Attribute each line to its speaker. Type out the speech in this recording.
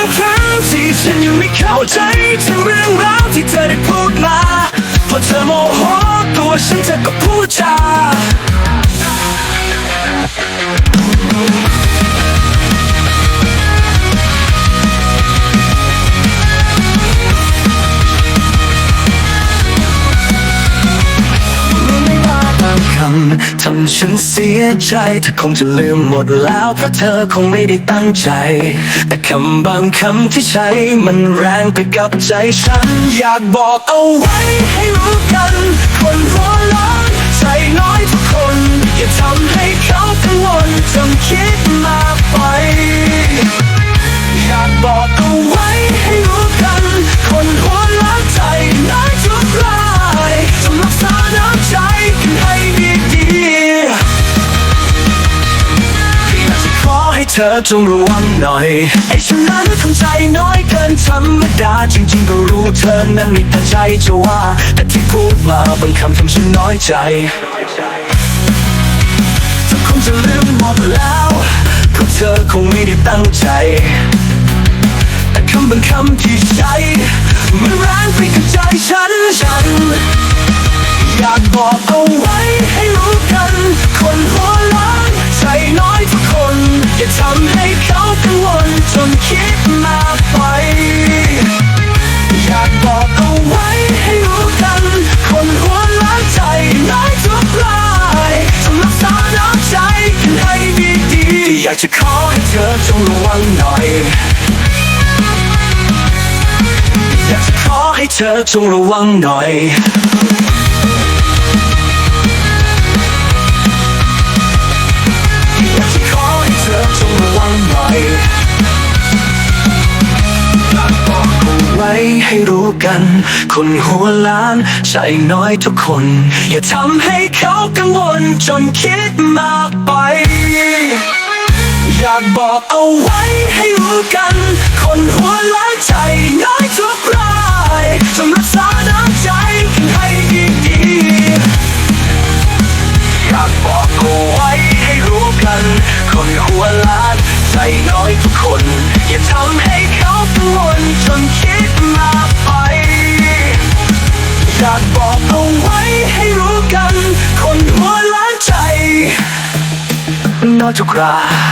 Speaker 1: างครั้งที่ฉันยังไม่เข้าใจถึงเรื่องราวที่เธอได้พูดมาพอเธอโมโหตัวฉันเธอก็พูดจา งคำทำฉันเสียใจเธอคงจะลืมหมดแล้วเพราะเธอคงไม่ได้ตั้งใจ แต่คำบางคำที่ใช้มันแรงไปกับใจฉัน อยากบอกเอาไว้ให้รู้กัน คนหัวร้อน เธอจงระวังหน่อยไอ้ฉันนั้นทำใจน้อยเกินธรรมดาจริงๆก็รู้เธอนั้นมีแต่ใจจะว่า แต่ที่พูดมาบางคำทำฉันน้อยใจเธอคงจะลืมหมดแล้วก็เธอคงไม่ได้ตั้งใจ แต่คำบางคำที่ใช้มันแรงไปกับใจฉันฉัน อยากบอกเอาไว้ให้รู้กัน คนหัวากจะขอให้เธอจงระวังหน่อย อยากจะขอให้เธอจงระวังหน่อยอยากจะขอให้เธอจงระวังหน่อยอยากบอกเอาไว้ให้รู้กัน คนหัวล้านใจน้อยทุกคน อย่าทำให้เขากังวลจนคิดมากไป อยากบอกเอาไว้ให้รู้กัน คนหัวล้านใจน้อยทุกรายจงรักษาน้ำใจกันให้ดีๆอยากบอกเอาไว้ให้รู้กัน คนหัวล้านใจน้อยทุกคน อย่าทำให้เขากังวลจนคิดมาไปอยากบอกเอาไว้ให้รู้กัน คนหัวล้านใจน้อยทุกราย